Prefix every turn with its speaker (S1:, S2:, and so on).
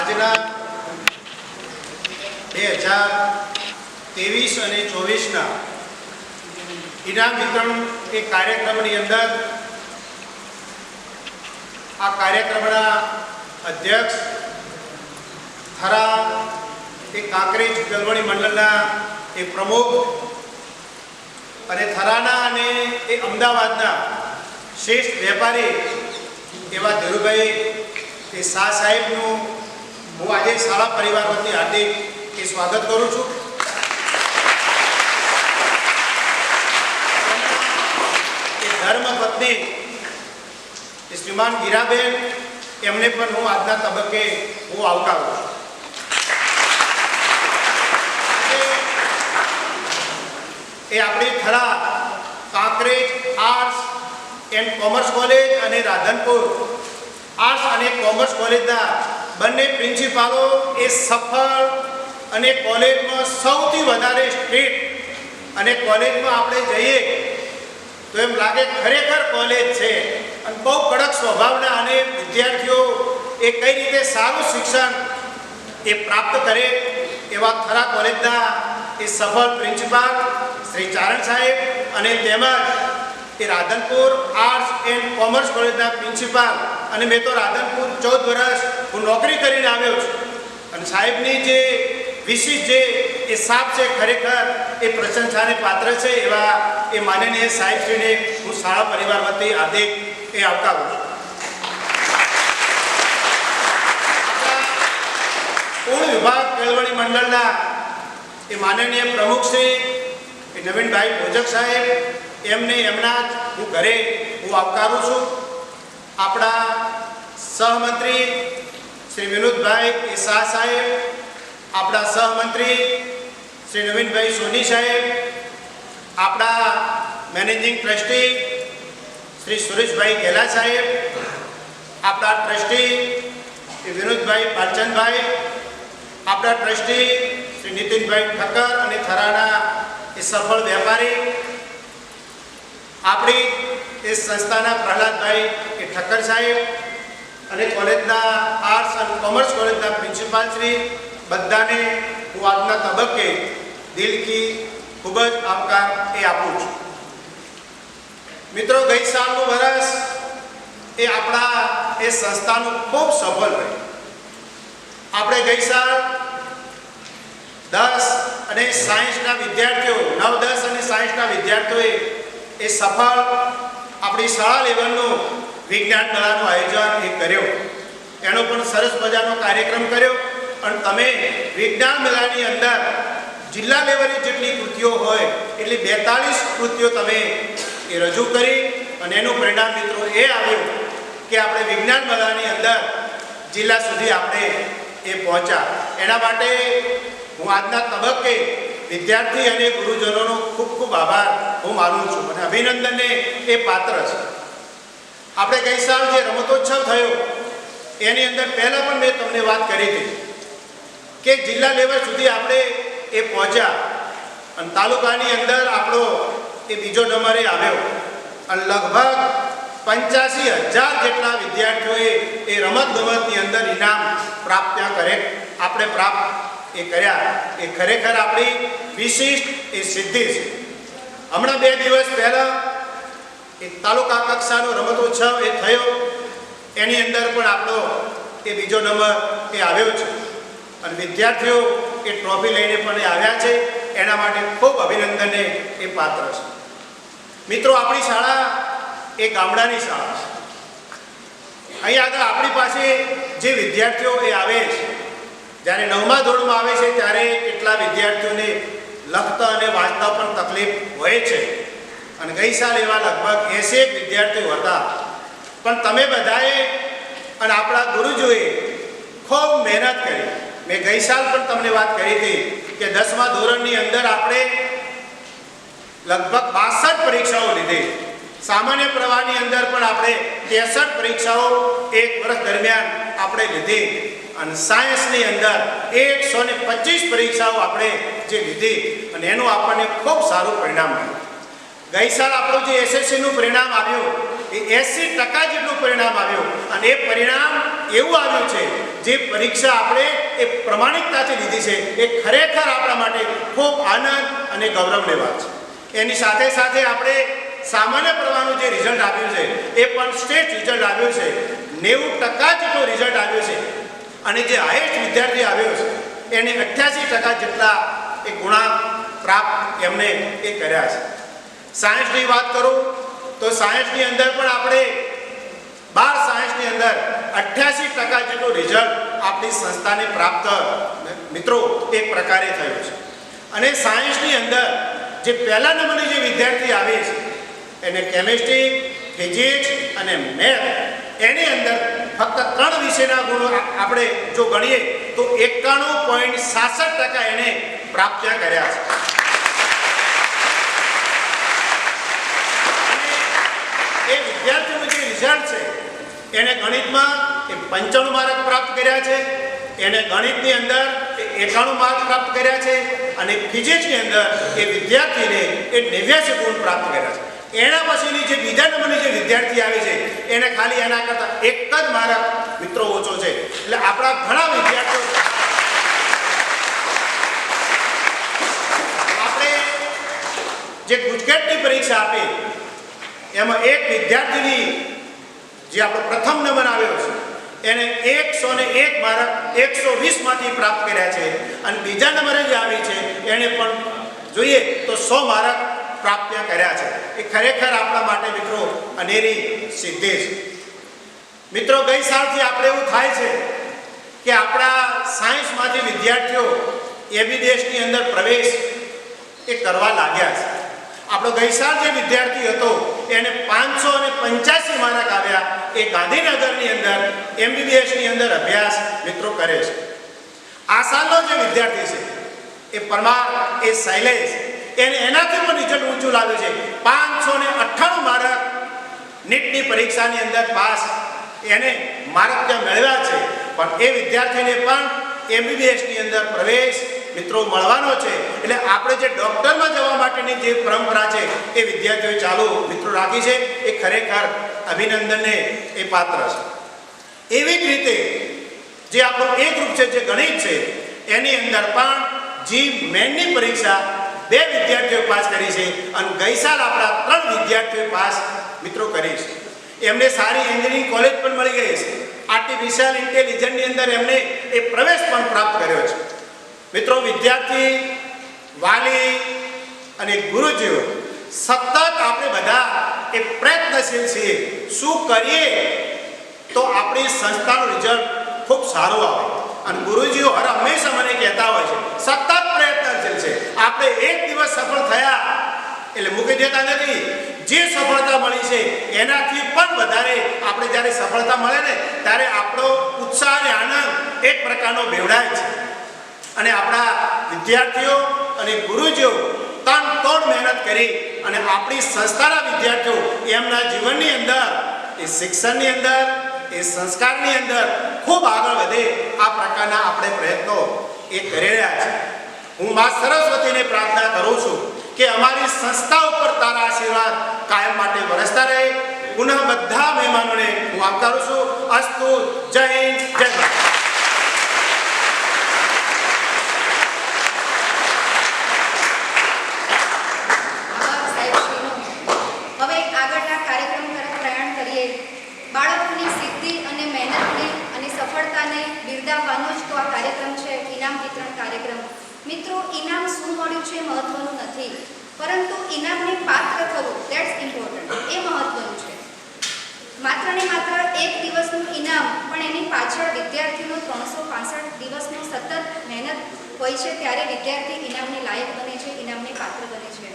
S1: આજના બે હજાર ત્રેવીસ અને ચોવીસના ઇનામ વિતરણ એ કાર્યક્રમની અંદર આ કાર્યક્રમના અધ્યક્ષ થરા એ કાંકરેજ ગલવણી મંડળના એ પ્રમુખ અને થરાના અને એ અમદાવાદના શ્રેષ્ઠ વેપારી એવા ધીરુભાઈ એ શાહ સાહેબનું હું આજે શાળા પરિવાર વતી હાર્દિક એ સ્વાગત કરું છું. ધર્મ પત્ની શ્રીમાન ગીરાબેન એમને પણ હું આજના તબક્કે હું આવકારું છું. એ આપણી Thara, Kankrej, arts and commerce college અને રાધનપુર. આર્ટ્સ અને કોમર્સ કોલેજના બંને પ્રિન્સિપાલો એ સફળ અને કોલેજમાં સૌથી વધારે સ્ટ્રીટ અને કોલેજમાં આપણે જઈએ તો એમ લાગે ખરેખર કોલેજ છે. અને બહુ કડક સ્વભાવના અને વિદ્યાર્થીઓ એ કઈ રીતે સારું શિક્ષણ એ પ્રાપ્ત કરે એવા ખરા કોલેજના એ સફળ પ્રિન્સિપાલ શ્રી ચારણ સાહેબ અને તેમજ એ રાધનપુર આર્ટ્સ એન્ડ કોમર્સ કોલેજના પ્રિન્સિપાલ અને મેં તો રાધનપુર ચૌદ વર્ષ હું નોકરી કરીને આવ્યો છું. અને સાહેબની જે વિશિષ્ટ જે એ સાપ છે ખરેખર એ પ્રશંસાને પાત્ર છે એવા એ માનનીય સાહેબશ્રીને હું શાળા પરિવાર વતી હાર્દિક એ આવકારું છું. પૂર્ણ વિભાગ કેળવણી મંડળના એ માનનીય પ્રમુખ શ્રી એ નવીનભાઈ ભોજક સાહેબ, એમને એમના હું ઘરે હું આવકારું છું. આપણા સહમંત્રી શ્રી વિનોદભાઈ શાહ સાહેબ, આપણા સહમંત્રી શ્રી નવીનભાઈ સોની સાહેબ, આપણા મેનેજિંગ ટ્રસ્ટી શ્રી સુરેશભાઈ ગેલા સાહેબ, આપણા ટ્રસ્ટી શ્રી વિનોદભાઈ પાલચંદભાઈ, આપણા ટ્રસ્ટી શ્રી નીતિનભાઈ ઠક્કર અને થરાના એ સફળ વેપારી, આપણી એ સંસ્થાના પ્રહલાદભાઈ ઠક્કર સાહેબ અને કોલેજના આર્ટ્સ અને કોમર્સ કોલેજના પ્રિન્સિપાલ શ્રી, બધાને હું આજના તબક્કે દિલથી ખૂબ જ આવકાર એ આપું છું. મિત્રો, ગઈ સાલનું વરસ એ આપણા એ સંસ્થાનું ખૂબ સફળ રહ્યું. આપણે ગઈ સાલ દસ અને સાયન્સના વિદ્યાર્થીઓ, નવ દસ અને સાયન્સના વિદ્યાર્થીઓએ એ સફળ આપણી શાળા લેવલનું વિજ્ઞાન મેળાનું આયોજન એ કર્યો. એનો પણ સરસ મજાનો કાર્યક્રમ કર્યો. અને તમે વિજ્ઞાન મેળાની અંદર જિલ્લા લેવલની જેટલી કૃતિઓ હોય, એટલી બેતાળીસ કૃતિઓ તમે એ રજૂ કરી. અને એનું પરિણામ મિત્રો એ આવ્યું કે આપણે વિજ્ઞાન મેળાની અંદર જિલ્લા સુધી આપણે એ પહોંચ્યા. એના માટે હું આજના તબક્કે વિદ્યાર્થી અને ગુરુજનોનો ખૂબ ખૂબ આભાર હું માનું છું અને અભિનંદનને એ પાત્ર છે. આપણે ગઈ સાલ જે રમતોત્સવ થયો, એની અંદર પહેલાં પણ મેં તમને વાત કરી હતી કે જિલ્લા લેવલ સુધી આપણે એ પહોંચ્યા અને તાલુકાની અંદર આપણો એ બીજો નંબરે આવ્યો. અને લગભગ પંચ્યાસી હજાર જેટલા વિદ્યાર્થીઓએ એ રમત ગમતની અંદર ઇનામ પ્રાપ્ત કરે. આપણે પ્રાપ્ત એ કર્યા. એ ખરેખર આપણી વિશિષ્ટ એ સિદ્ધિ છે. હમણાં બે દિવસ પહેલાં એ તાલુકા કક્ષાનો રમતોત્સવ એ થયો. એની અંદર પણ આપણો એ બીજો નંબર એ આવ્યો છે. અને વિદ્યાર્થીઓ એ ટ્રોફી લઈને પણ એ આવ્યા છે. એના માટે ખૂબ અભિનંદનને એ પાત્ર છે. મિત્રો, આપણી શાળા એ ગામડાની શાળા છે. અહીં આગળ આપણી પાસે જે વિદ્યાર્થીઓ એ આવે છે, જ્યારે નવમા ધોરણમાં આવે છે, ત્યારે કેટલા વિદ્યાર્થીઓને લખતા અને વાંચતા પણ તકલીફ હોય છે. અને ગઈ સાલ એવા લગભગ એસેક વિદ્યાર્થીઓ હતા. પણ તમે બધાએ અને આપણા ગુરુજોએ ખૂબ મહેનત કરી. મેં ગઈ સાલ પણ તમને વાત કરી હતી કે દસમા ધોરણની અંદર આપણે લગભગ બાસઠ પરીક્ષાઓ લીધી. સામાન્ય પ્રવાહની અંદર પણ આપણે ત્રેસઠ પરીક્ષાઓ એક વર્ષ દરમિયાન આપણે લીધી. અને સાયન્સની અંદર એકસો ને પચીસ પરીક્ષાઓ આપણે જે લીધી. અને એનું આપણને ખૂબ સારું પરિણામ મળ્યું. ગઈ સાલ આપણું જે એસએસસીનું પરિણામ આવ્યું, એ એસી ટકા જેટલું પરિણામ આવ્યું. અને એ પરિણામ એવું આવ્યું છે, જે પરીક્ષા આપણે એ પ્રમાણિકતાથી લીધી છે, એ ખરેખર આપણા માટે ખૂબ આનંદ અને ગૌરવની વાત છે. એની સાથે સાથે આપણે સામાન્ય પ્રવાહનું જે રિઝલ્ટ આવ્યું છે, એ પણ સ્ટેટ રિઝલ્ટ આવ્યું છે. નેવું ટકા જેટલું રિઝલ્ટ આવ્યું છે. અને જે હાઈએસ્ટ વિદ્યાર્થી આવ્યો છે, એને અઠ્યાસી ટકા જેટલા એ ગુણાંક પ્રાપ્ત એમને એ કર્યા છે. સાયન્સની વાત કરું, તો સાયન્સની અંદર પણ આપણે બાર સાયન્સની અંદર અઠ્યાસી ટકા જેટલું રિઝલ્ટ આપણી સંસ્થાને પ્રાપ્ત મિત્રો એક પ્રકારે થયું છે. અને સાયન્સની અંદર જે પહેલા નંબરની જે વિદ્યાર્થી આવે છે, એને કેમિસ્ટ્રી ફિઝિક્સ અને મેથ એની અંદર ફક્ત ત્રણ વિષયના ગુણો આપણે જો ગણીએ, તો એકાણું પોઈન્ટ સાસઠ ટકા એને પ્રાપ્ત કર્યા છે અને એ વિદ્યાર્થીનું જે રિઝલ્ટ છે, એને ગણિતમાં એ પંચાણું માર્ક પ્રાપ્ત કર્યા છે, એને ગણિતની અંદર એ એકાણું માર્ક પ્રાપ્ત કર્યા છે, અને ફિઝિક્સની અંદર એ વિદ્યાર્થીને એ નેવ્યાસી ગુણ પ્રાપ્ત કર્યા છે. એના પછીની જે બીજા નંબરની જે વિદ્યાર્થી આવી છે, એને ખાલી એના કરતાં એક જ માર્ક મિત્રો ઓછો છે. એટલે આપણા ઘણા વિદ્યાર્થીઓ આપણે જે ગુજકેટની પરીક્ષા આપી એમાં એક વિદ્યાર્થીની જે આપણો પ્રથમ નંબર આવ્યો છે, એને એકસો ને એક માર્ક એકસો વીસમાંથી પ્રાપ્ત કર્યા છે અને બીજા નંબરે જે આવી છે એણે પણ જોઈએ તો સો માર્ક પ્રાપ્ત કર્યા છે. એ ખરેખર આપણા માટે મિત્રો અનેરી સિદ્ધિ છે. મિત્રો, ગઈ સાલથી આપણે એવું થાય છે કે આપણા સાયન્સમાંથી વિદ્યાર્થીઓ એબી દેશની અંદર પ્રવેશ એ કરવા લાગ્યા છે. આપણો ગઈસાલ જે વિદ્યાર્થી હતો, એને પાંચસો અને પંચ્યાસી માર્ક આવ્યા. એ ગાંધીનગરની અંદર, એમબીબીએસની અંદર અભ્યાસ મિત્રો કરે છે. આ સાલનો જે વિદ્યાર્થી છે, એ પરમાર, એ શૈલેષ, એને એનાથી પણ રિઝલ્ટ ઊંચું લાવ્યું છે. પાંચસો ને અઠ્ઠાણું માર્ક નીટની પરીક્ષાની અંદર પાસ. એને માર્ક ત્યાં મેળવ્યા છે. પણ એ વિદ્યાર્થીને પણ એમબીબીએસની અંદર પ્રવેશ મિત્રો મળવાનો છે. એટલે આપણે જે ડૉક્ટરમાં જવા માટેની જે પરંપરા છે, એ વિદ્યાર્થીઓએ ચાલુ મિત્રો રાખી છે. એ ખરેખર અભિનંદનને એ પાત્ર છે. એવી જ રીતે જે આપણો એ ગ્રુપ છે, જે ગણિત છે, એની અંદર પણ જી મેનની પરીક્ષા બે વિદ્યાર્થીઓ પાસ કરી છે અને ગઈ સાલ આપણા ત્રણ વિદ્યાર્થીઓ પાસ મિત્રો કરી છે. એમને સારી એન્જિનિયરિંગ કોલેજ પણ મળી ગઈ છે. આર્ટિફિશિયલ ઇન્ટેલિજન્સની અંદર એમને એ પ્રવેશ પણ પ્રાપ્ત કર્યો છે. મિત્રો, વિદ્યાર્થી, વાલી અને ગુરુજીઓ, સતત આપણે બધા એ પ્રયત્નશીલ છીએ. શું કરીએ? તો આપણી સંસ્થાનું રિઝલ્ટ ખૂબ સારું આવે. અને ગુરુજીઓ હર હંમેશા મને કહેતા હોય છે, સતત પ્રયત્નશીલ છે. આપણે એક દિવસ સફળ થયા, એટલે મૂકી દેતા નથી. જે સફળતા મળી છે, એનાથી પણ વધારે આપણે જ્યારે સફળતા મળે ને, ત્યારે આપણો ઉત્સાહ અને આનંદ એક પ્રકારનો બેવડાય છે. અને આપણા વિદ્યાર્થીઓ અને ગુરુજીઓ તન તોડ મહેનત કરી અને આપણી સંસ્થાના વિદ્યાર્થીઓ એમના જીવનની અંદર, એ શિક્ષણની અંદર, એ સંસ્કારની અંદર ખૂબ આગળ વધે આ પ્રકારના આપણે પ્રયત્નો એ કરી રહ્યા છે. હું મા સરસ્વતીને પ્રાર્થના કરું છું કે અમારી સંસ્થા ઉપર તારા આશીર્વાદ કાયમ માટે વરસતા રહે. પુનઃ બધા મહેમાનોને હું આવકારું છું. અસ્તુ, જય હિન્દ, જય ભારત
S2: આભાર સાહેબશ્રીનો. હવે આગળના કાર્યક્રમ તરફ પ્રયાણ કરીએ બાળકોની સિદ્ધિ અને મહેનતને અને સફળતાને બિરદાવવાનો જ તો આ કાર્યક્રમ છે ઇનામ વિતરણ કાર્યક્રમ મિત્રો ઇનામ શું મળ્યું છે મહત્વનું નથી. પરંતુ ઇનામને પાત્ર થવું દેટ્સ ઇમ્પોર્ટન્ટ એ મહત્વનું છે. માત્ર ને માત્ર એક દિવસનું ઇનામ, પણ એની પાછળ વિદ્યાર્થીનો ત્રણસો પાસઠ દિવસનો સતત મહેનત હોય છે, ત્યારે વિદ્યાર્થી ઇનામને લાયક બને છે, ઇનામને પાત્ર બને છે.